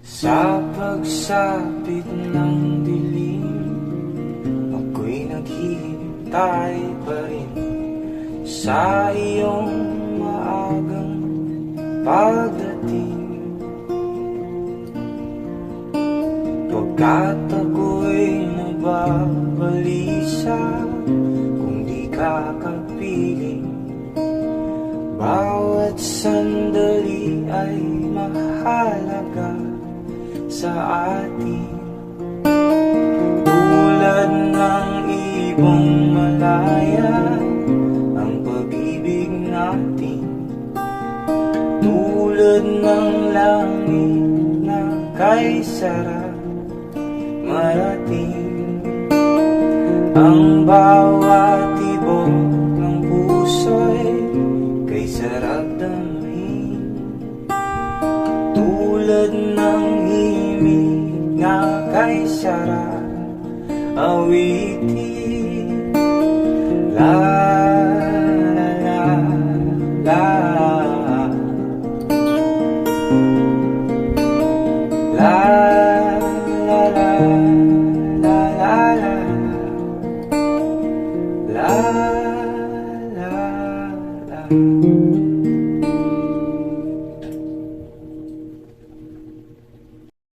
Sa pagsapit ng dilim Ako'y naghihintay pa rin. Sa iyong maagang pagdating Pagkat ako'y nababalisa Kung di ka kapiling Bawat sandali ay mahalaga sa atin. Tulad ng ibong malaya Ang pag-ibig natin. Tulad ng langit na kay marating. Ang bawat tibok ng puso'y kay sarap damhin. Tulad ng nga kay sarap awitin. La la la. La La la la la la. La La la la